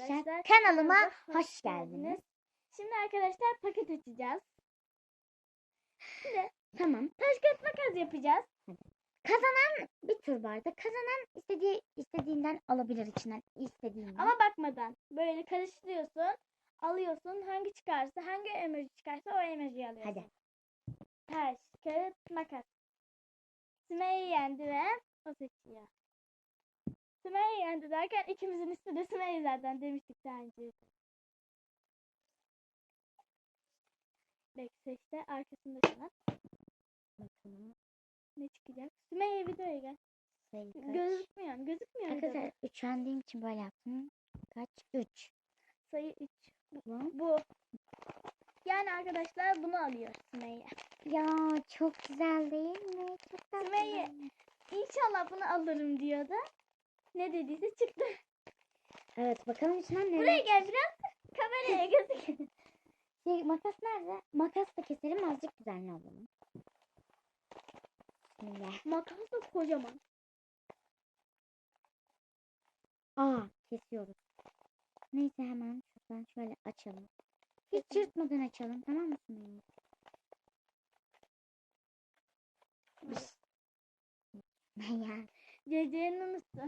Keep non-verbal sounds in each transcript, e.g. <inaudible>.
arkadaşlar. Kanalıma hoş geldiniz. Şimdi arkadaşlar paket açacağız. Şimdi Tamam. taş kağıt makas yapacağız. Kazanan bir tur vardı. Kazanan istediği istediğinden alabilir içinden istediğinden. Ama bakmadan böyle karıştırıyorsun. Alıyorsun. Hangi çıkarsa, hangi emoji çıkarsa o emojiyi alıyorsun. Hadi. Taş, kağıt, makas. Sümeyye yendi ve o seçiyor. Sümeyye yendi derken ikimizin üstü de Sümeyye zaten demiştik daha önce. Bekle seçti. Arkasında şuna. Bakalım. Ne çıkacak? Sümeyye videoya gel. Sayı kaç? Gözükmüyor. Gözükmüyor. Arkadaşlar üşendiğim için böyle yaptım. Kaç? 3. Sayı 3. Bu. Bu. Yani arkadaşlar bunu alıyor Sümeyye. Ya çok güzel değil mi? Çok tatlı. Sümeyye. İnşallah bunu alırım diyordu. Ne dediyse çıktı. Evet bakalım içinden ne? Buraya gel biraz. Kameraya gözük. <laughs> Şey, makas nerede? Makas da keselim azıcık düzenli olalım. Bismillah. Makas da kocaman. Aa kesiyoruz. Neyse hemen şuradan şöyle açalım. Hiç Kesin. çırpmadan açalım tamam mı Sümeyye? ya. CC'nin unuttu.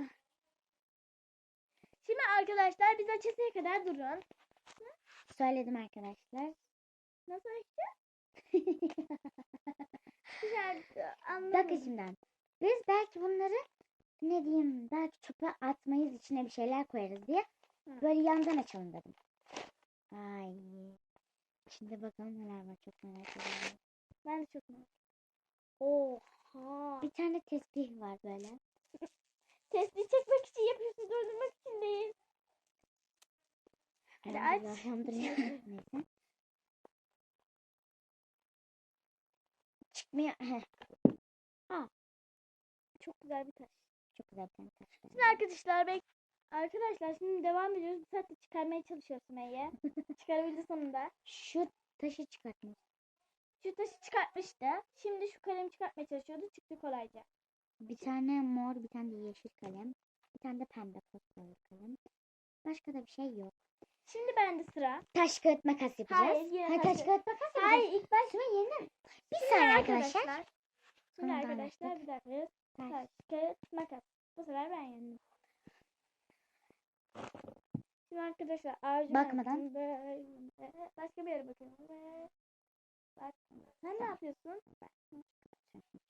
Şimdi arkadaşlar biz açısıya kadar durun. Söyledim arkadaşlar. Nasıl açacağız? <laughs> Anlamadım. şimdiden. Biz belki bunları ne diyeyim belki çöpe atmayız içine bir şeyler koyarız diye Hı. böyle yandan açalım dedim. Ay. Şimdi bakalım neler var çok merak ediyorum. Ben de çok merak Oha. Bir tane tesbih var böyle. Testi çekmek için yapıyorsun durdurmak için değil. Hadi aç. <laughs> Neyse. Çıkmıyor. Heh, Çok güzel bir taş. çok güzel bir tane taş. Şimdi arkadaşlar bek Arkadaşlar şimdi devam ediyoruz. Bir saatte çıkarmaya çalışıyor Sümeyye. <laughs> Çıkarabildi sonunda. Şu taşı çıkartmış. Şu taşı çıkartmıştı. Şimdi şu kalemi çıkartmaya çalışıyordu. Çıktı kolayca. Bir tane mor, bir tane de yeşil kalem. Bir tane de pembe fosforlu kalem. Başka da bir şey yok. Şimdi bende sıra. Taş kağıt makas yapacağız. Hayır, yine taş kağıt makas yapacağız. Hayır ilk baş. Şuna yeniden. Bir Şimdi saniye arkadaşlar. Şimdi Tamam, arkadaşlar anlaştık. bir dakika. Taş. Kağıt, makas. Bu sefer ben yendim. Şimdi arkadaşlar ağacı Bakmadan. böyle başka bir yere bakıyorum. Bak. Sen ne yapıyorsun?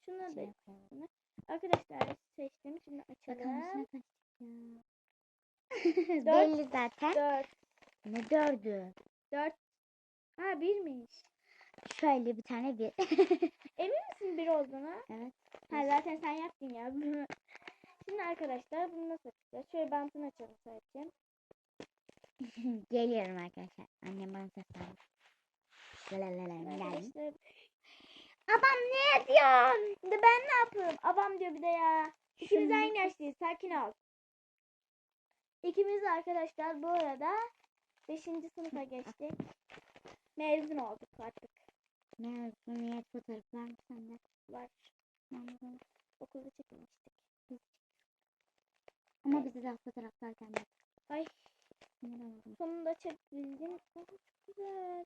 Şunu da koyalım. arkadaşlar seçtim. Şimdi açalım. çıkıyor. <laughs> Belli zaten. Dört. Ne dördü? Dört. Ha birmiş. Şöyle bir tane bir. <laughs> Emin misin bir olduğuna? evet. Ha zaten sen yaptın ya. Şimdi arkadaşlar bunu nasıl açacağız? Şöyle bantını açalım sadece. <laughs> Geliyorum arkadaşlar. Annem bana seslendi. Arkadaşlar Abam ne diyorsun? De ben ne yapıyorum? Abam diyor bir de ya. İkimiz aynı yaşlıyız. Sakin ol. İkimiz de arkadaşlar bu arada 5. sınıfa geçtik. Mezun olduk artık. Mezuniyet fotoğrafı var mı sende? Var. Anladım. Okulda çekilmiştik. Ama bizi daha fotoğraflarken bak. Ay sonunda çekebildim. Oh, çok güzel.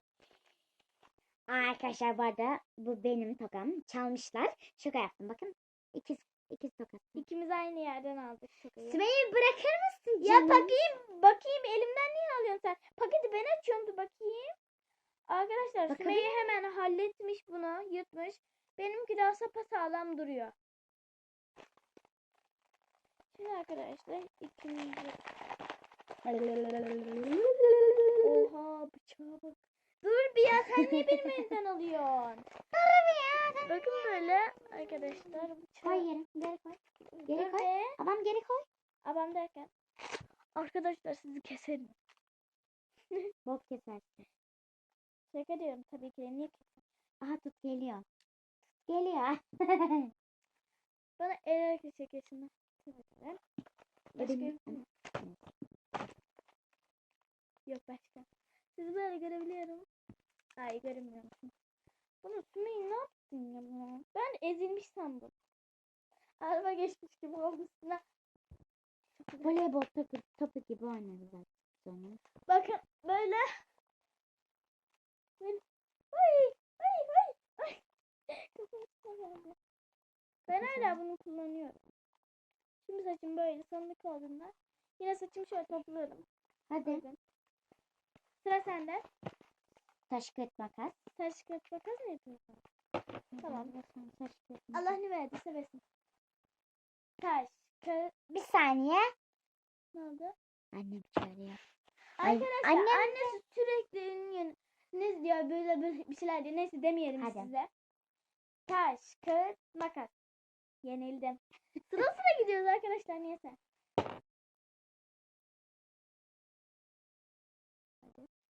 Arkadaşlar bu arada bu benim tokam. Çalmışlar. Şaka yaptım bakın. İkiz, ikiz tokası. İkimiz aynı yerden aldık şakayı. Sümeyye bırakır mısın Ya canım? bakayım, bakayım elimden niye alıyorsun sen? Paketi ben açıyorum bir bakayım. Arkadaşlar Bakabilir Sümeyye hemen halletmiş bunu, yutmuş. Benimki daha sapasağlam duruyor. Şimdi arkadaşlar ikinci. Oha bıçağa bak. Dur bir ya sen niye benim elimden alıyorsun? Bakın böyle arkadaşlar. Koy yere. Geri koy. Geri koy. Abam geri koy. Abam derken. Arkadaşlar sizi keserim. <laughs> Bok kesersin. Şaka diyorum tabii ki. Niye Aha tut geliyor. Tut geliyor. <laughs> Bana el hareketi tabii. Başka Benim- yok başka. Sizi böyle görebiliyorum. Ay göremiyorum. Bunu Sümeyye ne yaptın ya bunu? Ben ezilmiş sandım. Araba geçmiş gibi oldu üstüne. Voleybol topu, topu gibi bakalım. Bakın böyle. Böyle. Ay ay ay ay. Ben hala bunu kullanıyorum. Şimdi saçım böyle sonuna kaldığında yine saçımı şöyle topluyorum. Hadi Bakın. Sıra sende. taş kağıt makas. Taş kağıt makas mı yapıyorsun? Tamam. Allah ne verdiyse versin. Taş kağıt Bir saniye. ne oldu? Annem çağırıyor. Arkadaşlar annem- annesi sürekli ünlü ne diyor böyle böyle bir şeyler diyor. Neyse demeyelim Hadi. size. Taş, kağıt, makas. Yenildim. <laughs> Sıra sıra gidiyoruz arkadaşlar niyeyse.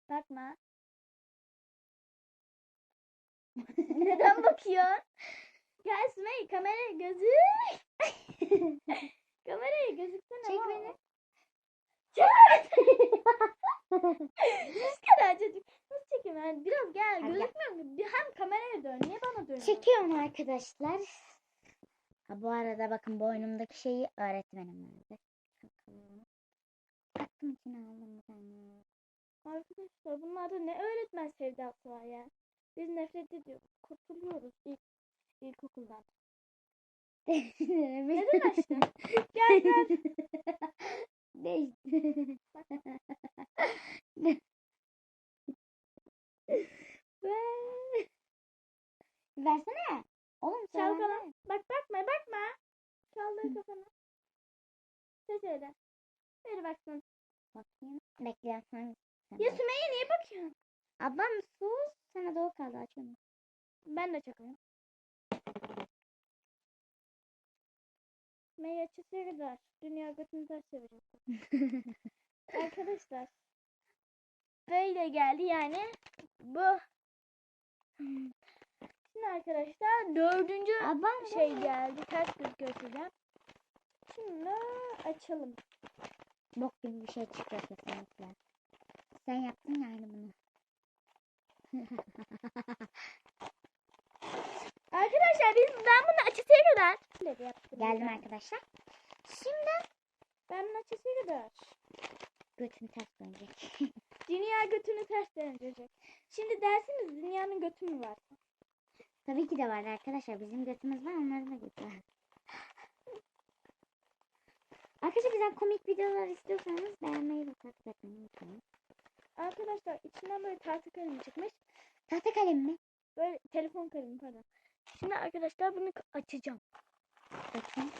Bakma. <laughs> Neden bakıyorsun? Gel Sümeyye kameraya gözük. <laughs> kameraya gözüksene. Çek beni. Çek <laughs> Yüz kadar çocuk. Nasıl çekeyim ben? Biraz gel. Hadi. Gözükmüyor mu? Hem kameraya dön. Niye bana dönüyorsun? Çekiyorum arkadaşlar. Ha, bu arada bakın boynumdaki şeyi öğretmenim verdi. Bakalım. Attım içine aldım tane. Arkadaşlar bunlarda ne öğretmen sevdası var ya. Biz nefret ediyoruz. Kurtuluyoruz ilk ilkokuldan. <laughs> Neden açtın? Gel gel. <laughs> Değişti. <laughs> Ver. Versene. Oğlum sen Çalkala. Bak bakma bakma. Çaldır kafanı. Ses öyle. Ver baksın. Bakayım. Sen Ya. Sümeyye niye bakıyorsun? Ablam sus. Sana doğu kaldı açalım. Ben de çakıyorum. Açısı kadar. Dünya götünü ters çevirecek. Arkadaşlar. Böyle geldi yani. Bu. Şimdi arkadaşlar dördüncü Ablam şey geldi. Ters gözüküyor size. Şimdi açalım. Bok gibi bir şey çıkıyor kesinlikle. Sen yaptın ya aynı bunu. Arkadaşlar biz ben bunu açısıya kadar. Geldim arkadaşlar. Şimdi Ben bunun açısıya kadar. götüm ters dönecek. <laughs> Dünya götünü ters döndürecek. Şimdi dersiniz dünyanın götü mü var? Tabii ki de var arkadaşlar. Bizim götümüz var onların da götü var. Arkadaşlar bizden komik videolar istiyorsanız beğenmeyi ve takip etmeyi unutmayın. Arkadaşlar içinden böyle tahta kalem çıkmış. Tahta kalem mi? Böyle telefon kalemi pardon. Şimdi arkadaşlar bunu açacağım. Bakın.